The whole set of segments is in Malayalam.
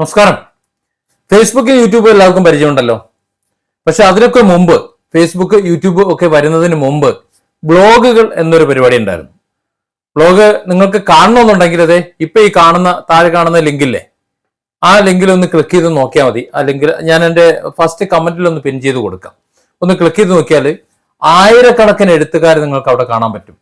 നമസ്കാരം. ഫേസ്ബുക്ക് യൂട്യൂബ് എല്ലാവർക്കും പരിചയമുണ്ടല്ലോ. പക്ഷെ അതിനൊക്കെ മുമ്പ് ഫേസ്ബുക്ക് യൂട്യൂബ് ഒക്കെ വരുന്നതിന് മുമ്പ് ബ്ലോഗുകൾ എന്നൊരു പരിപാടി ഉണ്ടായിരുന്നു. ബ്ലോഗ് നിങ്ങൾക്ക് കാണണമെന്നുണ്ടെങ്കിൽ അതെ ഇപ്പൊ ഈ കാണുന്ന താഴെ കാണുന്ന ലിങ്കില്ലേ ആ ലിങ്കിൽ ഒന്ന് ക്ലിക്ക് ചെയ്ത് നോക്കിയാൽ മതി. അല്ലെങ്കിൽ ലിങ്കിൽ ഞാൻ എന്റെ ഫസ്റ്റ് കമന്റിൽ ഒന്ന് പിൻ ചെയ്ത് കൊടുക്കാം. ഒന്ന് ക്ലിക്ക് ചെയ്ത് നോക്കിയാൽ ആയിരക്കണക്കിന് എഴുത്തുകാർ നിങ്ങൾക്ക് അവിടെ കാണാൻ പറ്റും.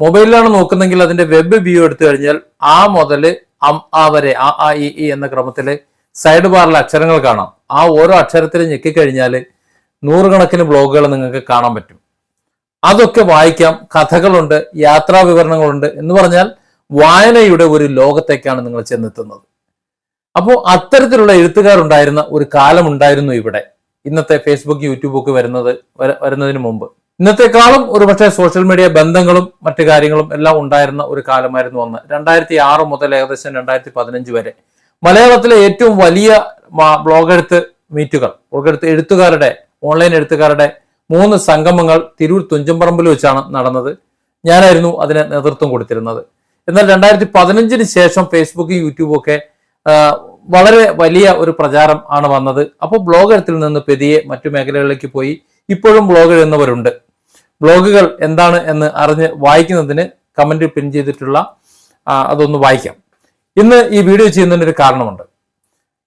മൊബൈലിലാണ് നോക്കുന്നെങ്കിൽ അതിന്റെ വെബ് വ്യൂ എടുത്തു കഴിഞ്ഞാൽ ആ മുതൽ അം ആ വരെ ആ ആ ഇ ഇ എന്ന ക്രമത്തിൽ സൈഡ് ബാറിൽ അക്ഷരങ്ങൾ കാണാം. ആ ഓരോ അക്ഷരത്തിൽ ഞെക്കിക്കഴിഞ്ഞാൽ നൂറുകണക്കിന് ബ്ലോഗുകൾ നിങ്ങൾക്ക് കാണാൻ പറ്റും. അതൊക്കെ വായിക്കാം. കഥകളുണ്ട് യാത്രാ വിവരണങ്ങളുണ്ട് എന്ന് പറഞ്ഞാൽ വായനയുടെ ഒരു ലോകത്തേക്കാണ് നിങ്ങൾ ചെന്നെത്തുന്നത്. അപ്പോൾ അത്തരത്തിലുള്ള എഴുത്തുകാരുണ്ടായിരുന്ന ഒരു കാലമുണ്ടായിരുന്നു ഇവിടെ. ഇന്നത്തെ ഫേസ്ബുക്ക് യൂട്യൂബൊക്കെ വരുന്നത് വരുന്നതിന് മുമ്പ്. ഇന്നത്തെക്കാളും ഒരുപക്ഷെ സോഷ്യൽ മീഡിയ ബന്ധങ്ങളും മറ്റു കാര്യങ്ങളും എല്ലാം ഉണ്ടായിരുന്ന ഒരു കാലമായിരുന്നു അന്ന്. രണ്ടായിരത്തി ആറ് മുതൽ ഏകദേശം രണ്ടായിരത്തി പതിനഞ്ച് വരെ. മലയാളത്തിലെ ഏറ്റവും വലിയ ബ്ലോഗെഴുത്ത് മീറ്റുകൾ ബ്ലോഗെഴുത്ത് എഴുത്തുകാരുടെ ഓൺലൈൻ എഴുത്തുകാരുടെ മൂന്ന് സംഗമങ്ങൾ തിരൂർ തുഞ്ചമ്പറമ്പിൽ വെച്ചാണ് നടന്നത്. ഞാനായിരുന്നു അതിന് നേതൃത്വം കൊടുത്തിരുന്നത്. എന്നാൽ രണ്ടായിരത്തി പതിനഞ്ചിന് ശേഷം ഫേസ്ബുക്ക് യൂട്യൂബും ഒക്കെ വളരെ വലിയ ഒരു പ്രചാരം ആണ് വന്നത്. അപ്പോൾ ബ്ലോഗ് എഴുത്തിൽ നിന്ന് പെതിയെ മറ്റു മേഖലകളിലേക്ക് പോയി ഇപ്പോഴും ബ്ലോഗ് എഴുതുന്നവരുണ്ട്. ബ്ലോഗുകൾ എന്താണ് എന്ന് അറിഞ്ഞ് വായിക്കുന്നതിന് കമന്റ് പിൻ ചെയ്തിട്ടുള്ള അതൊന്ന് വായിക്കാം. ഇന്ന് ഈ വീഡിയോ ചെയ്യുന്നതിന് ഒരു കാരണമുണ്ട്.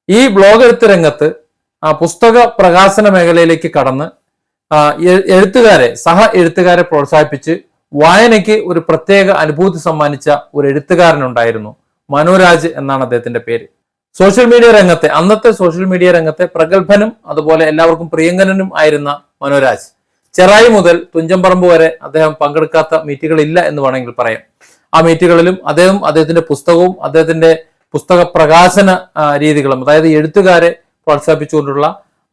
ഈ ബ്ലോഗ് എഴുത്ത് രംഗത്ത് പുസ്തക പ്രകാശന മേഖലയിലേക്ക് കടന്ന് എഴുത്തുകാരെ സഹ എഴുത്തുകാരെ പ്രോത്സാഹിപ്പിച്ച് വായനയ്ക്ക് ഒരു പ്രത്യേക അനുഭൂതി സമ്മാനിച്ച ഒരു എഴുത്തുകാരനുണ്ടായിരുന്നു മനോരാജ് എന്നാണ് അദ്ദേഹത്തിന്റെ പേര്. സോഷ്യൽ മീഡിയ രംഗത്തെ അന്നത്തെ സോഷ്യൽ മീഡിയ രംഗത്തെ പ്രഗത്ഭനും അതുപോലെ എല്ലാവർക്കും പ്രിയങ്കരനും ആയിരുന്ന മനോരാജ്. ചെറായി മുതൽ തുഞ്ചമ്പറമ്പ് വരെ അദ്ദേഹം പങ്കെടുക്കാത്ത മീറ്റുകളില്ല എന്ന് വേണമെങ്കിൽ പറയാം. ആ മീറ്റുകളിലും അദ്ദേഹം അദ്ദേഹത്തിന്റെ പുസ്തകവും അദ്ദേഹത്തിന്റെ പുസ്തക പ്രകാശന രീതികളും അതായത് എഴുത്തുകാരെ പ്രോത്സാഹിപ്പിച്ചുകൊണ്ടുള്ള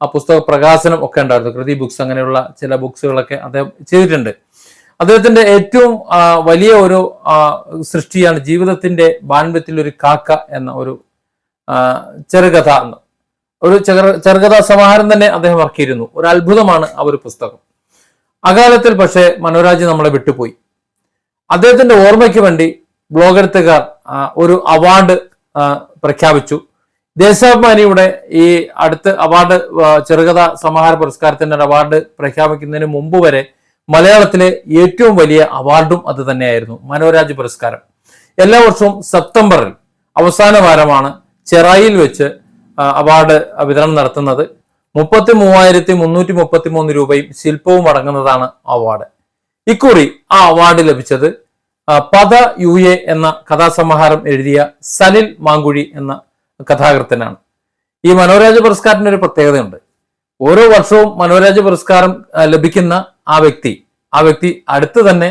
ആ പുസ്തക പ്രകാശനം ഒക്കെ ഉണ്ടായിരുന്നു. കൃതി ബുക്സ് അങ്ങനെയുള്ള ചില ബുക്സുകളൊക്കെ അദ്ദേഹം ചെയ്തിട്ടുണ്ട്. അദ്ദേഹത്തിന്റെ ഏറ്റവും വലിയ ഒരു സൃഷ്ടിയാണ് ജീവിതത്തിന്റെ ബാൻഡ്യത്തിൽ ഒരു കാക്ക എന്ന ഒരു ചെറുകഥ എന്ന്. ഒരു ചെറു ചെറുകഥാ സമാഹാരം തന്നെ അദ്ദേഹം ഇറക്കിയിരുന്നു. ഒരു അത്ഭുതമാണ് ആ ഒരു പുസ്തകം. അകാലത്തിൽ പക്ഷേ മനോരാജ് നമ്മളെ വിട്ടുപോയി. അദ്ദേഹത്തിന്റെ ഓർമ്മയ്ക്ക് വേണ്ടി ആ, ഒരു അവാർഡ് പ്രഖ്യാപിച്ചു. ദേശാഭിമാനിയുടെ ഈ അടുത്ത അവാർഡ് ചെറുകഥ സമാഹാര പുരസ്കാരത്തിന്റെ അവാർഡ് പ്രഖ്യാപിക്കുന്നതിന് മുമ്പ് വരെ മലയാളത്തിലെ ഏറ്റവും വലിയ അവാർഡും അത് തന്നെയായിരുന്നു മനോരാജ് പുരസ്കാരം. എല്ലാ വർഷവും സെപ്റ്റംബറിൽ അവസാന വാരമാണ് ചെറായിൽ വെച്ച് അവാർഡ് വിതരണം നടത്തുന്നത്. മുപ്പത്തി മൂവായിരത്തി മുന്നൂറ്റി മുപ്പത്തി മൂന്ന് രൂപയും ശില്പവും അടങ്ങുന്നതാണ് അവാർഡ്. ഇക്കുറി ആ അവാർഡ് ലഭിച്ചത് പദ യു എ എന്ന കഥാസമാഹാരം എഴുതിയ സലിൽ മാങ്കുഴി എന്ന കഥാകൃത്തനാണ്. ഈ മനോരാജ പുരസ്കാരത്തിന് ഒരു പ്രത്യേകതയുണ്ട്. ഓരോ വർഷവും മനോരാജ പുരസ്കാരം ലഭിക്കുന്ന ആ വ്യക്തി ആ വ്യക്തി അടുത്ത് തന്നെ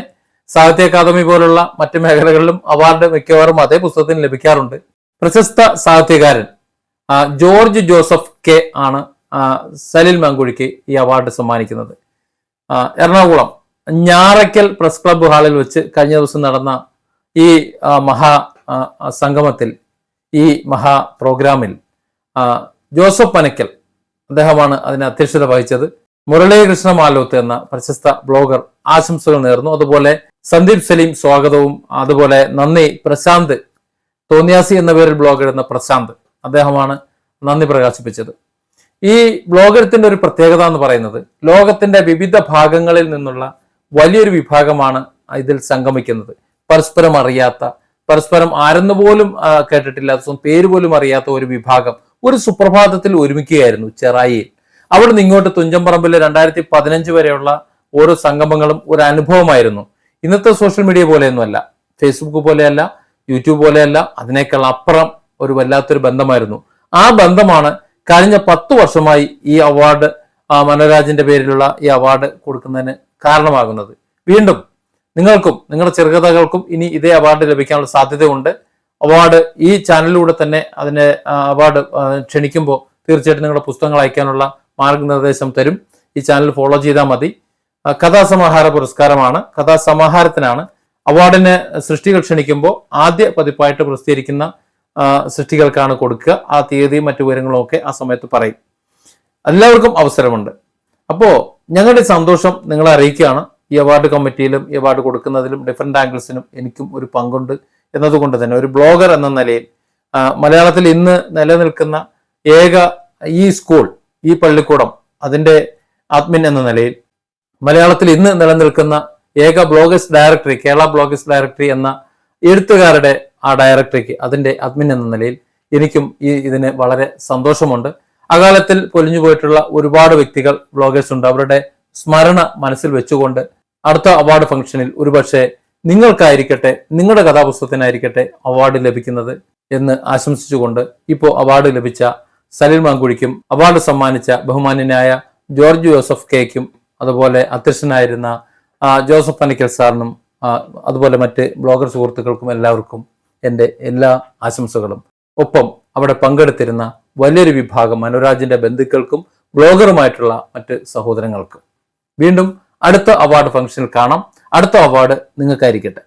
സാഹിത്യ അക്കാദമി പോലുള്ള മറ്റ് മേഖലകളിലും അവാർഡ് മിക്കവാറും അതേ പുസ്തകത്തിന് ലഭിക്കാറുണ്ട്. പ്രശസ്ത സാഹിത്യകാരൻ ജോർജ് ജോസഫ് കെ ആണ് സലിൽ മങ്കുഴിക്ക് ഈ അവാർഡ് സമ്മാനിക്കുന്നത്. എറണാകുളം ഞാറയ്ക്കൽ പ്രസ് ക്ലബ്ബ് ഹാളിൽ വെച്ച് കഴിഞ്ഞ ദിവസം നടന്ന ഈ മഹാ സംഗമത്തിൽ ഈ മഹാ പ്രോഗ്രാമിൽ ജോസഫ് പനക്കൽ അദ്ദേഹമാണ് അതിന് അധ്യക്ഷത വഹിച്ചത്. മുരളീകൃഷ്ണ മാലോത്ത് എന്ന പ്രശസ്ത ബ്ലോഗർ ആശംസകൾ നേർന്നു. അതുപോലെ സന്ദീപ് സലീം സ്വാഗതവും അതുപോലെ നന്ദി പ്രശാന്ത് തോന്നിയാസി എന്ന പേരിൽ ബ്ലോഗ് ഇടുന്ന പ്രശാന്ത് അദ്ദേഹമാണ് നന്ദി പ്രകാശിപ്പിച്ചത്. ഈ ബ്ലോഗരത്തിന്റെ ഒരു പ്രത്യേകത എന്ന് പറയുന്നത് ലോകത്തിന്റെ വിവിധ ഭാഗങ്ങളിൽ നിന്നുള്ള വലിയൊരു വിഭാഗമാണ് ഇതിൽ സംഗമിക്കുന്നത്. പരസ്പരം അറിയാത്ത പരസ്പരം ആരെന്ന് പോലും കേട്ടിട്ടില്ലാത്ത പേര് പോലും അറിയാത്ത ഒരു വിഭാഗം ഒരു സുപ്രഭാതത്തിൽ ഒരുമിക്കുകയായിരുന്നു ചെറായിയിൽ. അവിടെ നിന്ന് ഇങ്ങോട്ട് തുഞ്ചമ്പറമ്പിൽ രണ്ടായിരത്തി പതിനഞ്ച് വരെയുള്ള ഓരോ സംഗമങ്ങളും ഒരു അനുഭവമായിരുന്നു. ഇന്നത്തെ സോഷ്യൽ മീഡിയ പോലെയൊന്നുമല്ല. ഫേസ്ബുക്ക് പോലെയല്ല യൂട്യൂബ് പോലെയല്ല അതിനേക്കാൾ അപ്പുറം ഒരു വല്ലാത്തൊരു ബന്ധമായിരുന്നു. ആ ബന്ധമാണ് കഴിഞ്ഞ പത്ത് വർഷമായി ഈ അവാർഡ് മനോരാജിന്റെ പേരിലുള്ള ഈ അവാർഡ് കൊടുക്കുന്നതിന് കാരണമാകുന്നത്. വീണ്ടും നിങ്ങൾക്കും നിങ്ങളുടെ ചെറുകഥകൾക്കും ഇനി ഇതേ അവാർഡ് ലഭിക്കാനുള്ള സാധ്യതയുണ്ട്. അവാർഡ് ഈ ചാനലിലൂടെ തന്നെ അതിനെ അവാർഡ് ക്ഷണിക്കുമ്പോൾ തീർച്ചയായിട്ടും നിങ്ങളുടെ പുസ്തകങ്ങൾ അയക്കാനുള്ള മാർഗനിർദ്ദേശം തരും. ഈ ചാനൽ ഫോളോ ചെയ്താൽ മതി. കഥാസമാഹാര പുരസ്കാരമാണ്. കഥാസമാഹാരത്തിനാണ് അവാർഡിന് സൃഷ്ടികൾ ക്ഷണിക്കുമ്പോൾ ആദ്യ പതിപ്പായിട്ട് പ്രസിദ്ധീകരിക്കുന്ന സൃഷ്ടികൾക്കാണ് കൊടുക്കുക. ആ തീയതിയും മറ്റു വിവരങ്ങളും ഒക്കെ ആ സമയത്ത് പറയും. എല്ലാവർക്കും അവസരമുണ്ട്. അപ്പോൾ ഞങ്ങളുടെ സന്തോഷം നിങ്ങളെ അറിയിക്കുകയാണ്. ഈ അവാർഡ് കമ്മിറ്റിയിലും ഈ അവാർഡ് കൊടുക്കുന്നതിലും ഡിഫറെന്റ് ആംഗിൾസിനും എനിക്കും ഒരു പങ്കുണ്ട്. എന്നതുകൊണ്ട് തന്നെ ഒരു ബ്ലോഗർ എന്ന നിലയിൽ മലയാളത്തിൽ ഇന്ന് നിലനിൽക്കുന്ന ഏക ഈ സ്കൂൾ ഈ പള്ളിക്കൂടം അതിന്റെ ആത്മീൻ എന്ന നിലയിൽ മലയാളത്തിൽ ഇന്ന് നിലനിൽക്കുന്ന ഏക bloggers directory Kerala bloggers directory എന്ന എഴുത്തുകാരുടെ ആ ഡയറക്ടറിക്ക് അതിന്റെ അഡ്മിൻ എന്ന നിലയിൽ എനിക്കും ഈ ഇതിന് വളരെ സന്തോഷമുണ്ട്. അകാലത്തിൽ പൊലിഞ്ഞു പോയിട്ടുള്ള ഒരുപാട് വ്യക്തികൾ ബ്ലോഗേഴ്സ് ഉണ്ട്. അവരുടെ സ്മരണ മനസ്സിൽ വെച്ചുകൊണ്ട് അടുത്ത അവാർഡ് ഫംഗ്ഷനിൽ ഒരുപക്ഷെ നിങ്ങൾക്കായിരിക്കട്ടെ നിങ്ങളുടെ കഥാപുസ്തകത്തിനായിരിക്കട്ടെ അവാർഡ് ലഭിക്കുന്നത് എന്ന് ആശംസിച്ചുകൊണ്ട് ഇപ്പോൾ അവാർഡ് ലഭിച്ച സലിൽ മാങ്കുഴിക്കും അവാർഡ് സമ്മാനിച്ച ബഹുമാന്യനായ ജോർജ് ജോസഫ് കെക്കും അതുപോലെ അധ്യക്ഷനായിരുന്ന ജോസഫ് പനിക്കൽ സാറിനും അതുപോലെ മറ്റ് ബ്ലോഗർ സുഹൃത്തുക്കൾക്കും എല്ലാവർക്കും എന്റെ എല്ലാ ആശംസകളും. ഒപ്പം അവിടെ പങ്കെടുത്തിരുന്ന വലിയൊരു വിഭാഗം മനോരാജിന്റെ ബന്ധുക്കൾക്കും ബ്ലോഗറുമായിട്ടുള്ള മറ്റ് സഹോദരങ്ങൾക്കും. വീണ്ടും അടുത്ത അവാർഡ് ഫംഗ്ഷനിൽ കാണാം. അടുത്ത അവാർഡ് നിങ്ങൾക്കായിരിക്കട്ടെ.